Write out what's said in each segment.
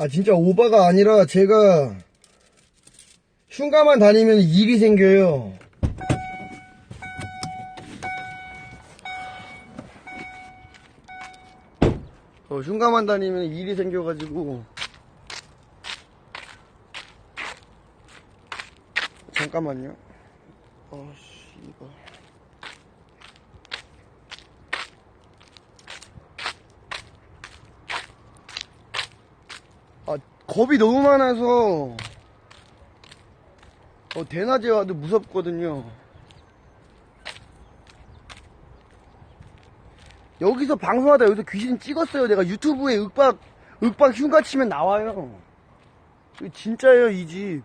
아 진짜 오바가 아니라 제가 흉가만 다니면 일이 생겨요. 어, 흉가만 다니면 일이 생겨가지고 잠깐만요. 어씨 이거. 아 겁이 너무 많아서 어, 대낮에 와도 무섭거든요. 여기서 방송하다 여기서 귀신 찍었어요. 내가 유튜브에 윽박 윽박 흉가 치면 나와요. 진짜예요 이 집.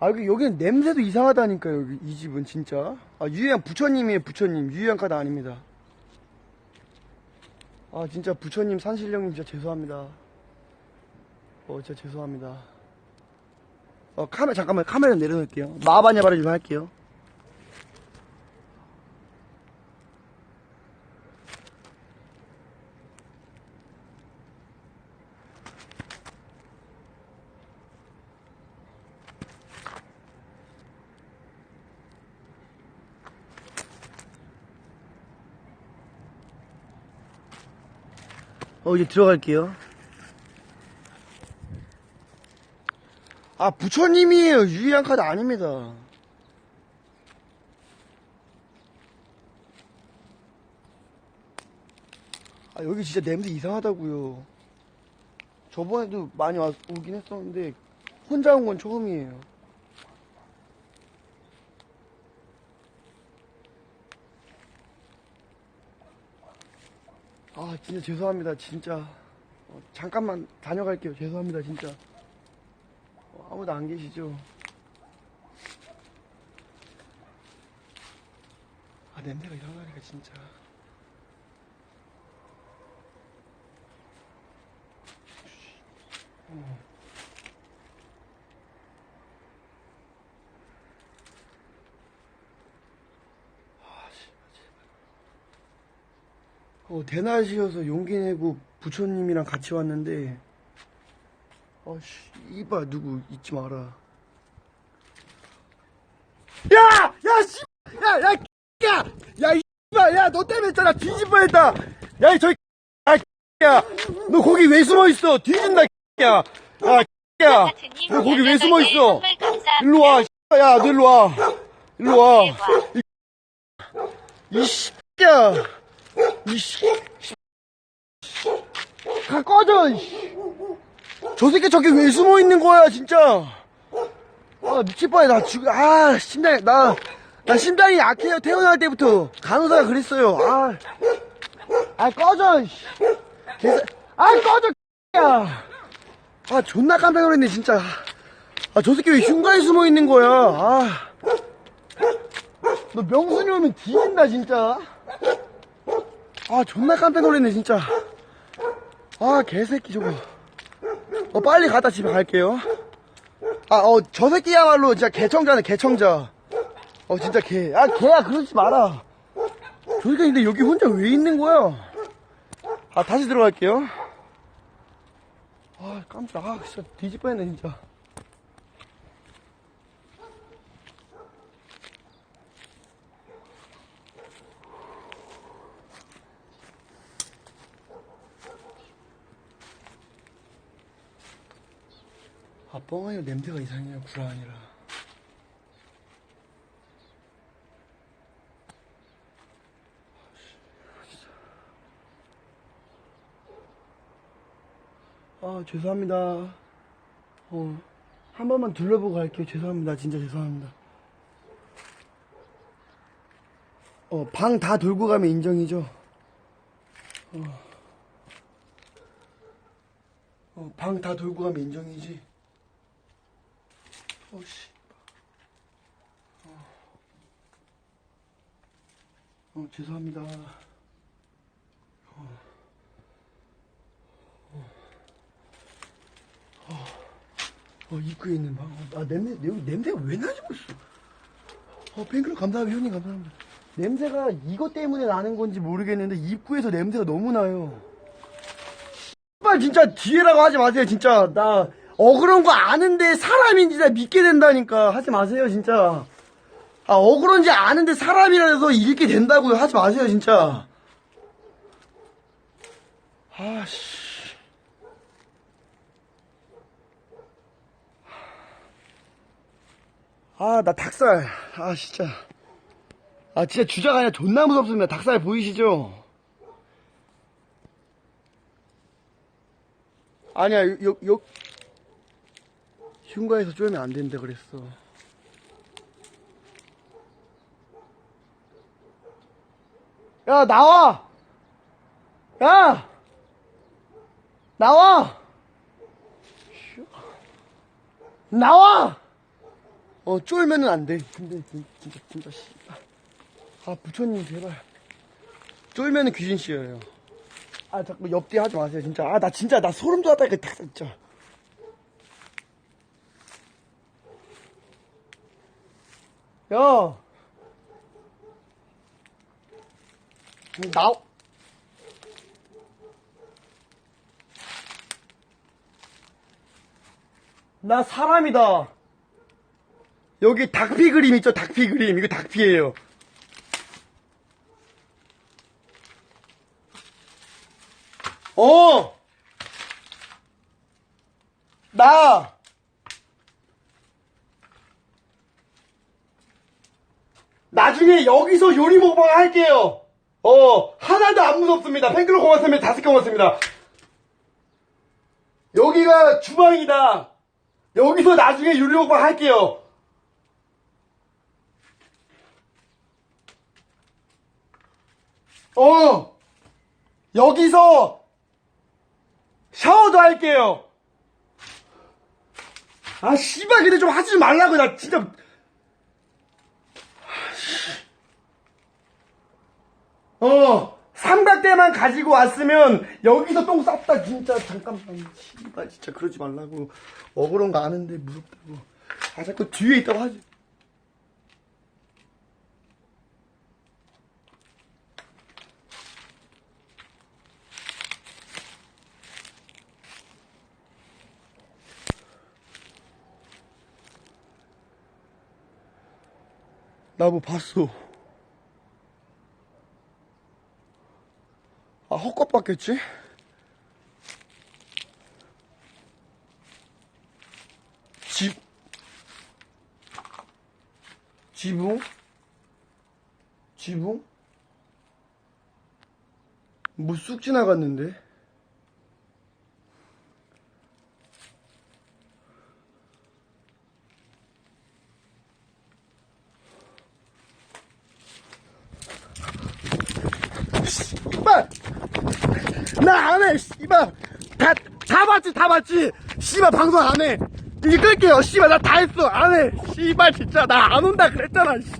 아 여기 여기는 냄새도 이상하다니까 여기 이 집은 진짜. 아 유양 부처님이에요 부처님 유양 카드 아닙니다. 아 진짜 부처님 산신령님 진짜 죄송합니다. 어 진짜 죄송합니다. 어 카메라 잠깐만 카메라 내려놓을게요. 마바냐바를 좀 할게요. 어 이제 들어갈게요. 아 부처님이에요 유일한 카드 아닙니다. 아 여기 진짜 냄새 이상하다고요. 저번에도 많이 와 오긴 했었는데 혼자 온 건 처음이에요. 아 진짜 죄송합니다 진짜. 어, 잠깐만 다녀갈게요. 죄송합니다 진짜. 어, 아무도 안 계시죠? 아 냄새가 이상하니까 진짜. 어. 아, 씨발, 제발. 어, 대낮이어서 용기 내고 부처님이랑 같이 왔는데, 어씨, 이봐, 누구 잊지 마라. 야! 야, 씨! 야, 야, 야! 야, 이 씨발, 야, 너 때문에 했잖아. 뒤질 뻔 했다. 야, 이 저, 야, 야! 너 거기 왜 숨어 있어? 뒤진다, 야! 야, 야! 너 거기 왜 숨어 있어? 일로 와, 씨발, 야, 너 일로 와. 일로 와. 이 씨 야. 이 씨. 가 꺼져. 이씨. 저 새끼 저기 왜 숨어 있는 거야, 진짜. 아, 미칠 뻔해. 나 지금 아, 심장 나, 나 심장이 약해요. 태어날 때부터 간호사가 그랬어요. 아, 아 꺼져. 이씨. 개사, 아 꺼져. 야. 아, 존나 깜짝 놀랐네, 진짜. 아, 저 새끼 왜 흉가에 숨어 있는 거야. 아. 너 명순이 오면 뒤진다 진짜 아 존나 깜짝 놀랐네 진짜. 아 개새끼 저거. 어 빨리 갔다 집에 갈게요. 아 어 저 새끼야말로 진짜 개청자네 개청자. 어 진짜 개 아 개야 그러지 마라. 저 새끼 근데 여기 혼자 왜 있는 거야? 아 다시 들어갈게요. 아 깜짝 아 진짜 뻔했네 진짜 아, 뻥아니라 냄새가 이상해요, 구라 아니라. 아, 죄송합니다. 어, 한 번만 둘러보고 갈게요. 죄송합니다. 진짜 죄송합니다. 어, 방 다 돌고 가면 인정이죠? 어, 어, 방 다 돌고 가면 인정이지? 어씨. 어. 어, 죄송합니다. 어. 어. 어, 입구에 있는 방. 어, 아, 냄새, 냄새가 왜 나지고 있어? 어, 팬클럽 감사합니다. 형님 감사합니다. 냄새가 이것 때문에 나는 건지 모르겠는데 입구에서 냄새가 너무 나요. 씨발 진짜 뒤에라고 하지 마세요 진짜 나 억울한 거 아는데 사람인지 나 믿게 된다니까 하지 마세요 진짜. 아 억울한지 아는데 사람이라서 읽게 된다고요 하지 마세요 진짜. 아씨. 아, 나 닭살. 아, 진짜. 아, 진짜 주자가 아니라 존나 무섭습니다. 닭살 보이시죠? 아니야, 요, 요, 요. 흉가에서 쪼면 안 된다 그랬어. 야, 나와! 야! 나와! 나와! 어, 쫄면은 안 돼. 근데, 진- 진짜, 진짜, 씨발. 아, 부처님, 제발. 쫄면은 귀신 씨예요. 아, 자꾸 옆뒤 하지 마세요, 진짜. 아, 나 진짜, 나 소름 돋았다니까, 딱, 진짜. 야! 나, 나 사람이다. 여기 닭피 그림 있죠? 닭피 그림. 이거 닭피예요. 어! 나! 나중에 여기서 요리 먹방 할게요. 어, 하나도 안 무섭습니다. 팬클럽 고맙습니다. 다섯 개 고맙습니다. 여기가 주방이다. 여기서 나중에 요리 먹방 할게요. 어, 여기서 샤워도 할게요. 아, 씨발, 근데 좀 하지 좀 말라고, 나 진짜. 어, 삼각대만 가지고 왔으면 여기서 똥 쌌다, 진짜. 잠깐만. 씨발, 진짜 그러지 말라고. 억울한 거 아는데 무섭다고. 아, 자꾸 뒤에 있다고 하지. 나 뭐 봤어. 봤겠지? 집, 지붕? 지붕? 뭐 쑥 지나갔는데? 씨발! 나안 해, 씨발! 다, 다 봤지, 다 봤지! 씨발, 방송 안 해! 이제 끌게요, 씨발, 나 다 했어, 안 해! 씨발, 진짜, 나 안 온다 그랬잖아, 씨.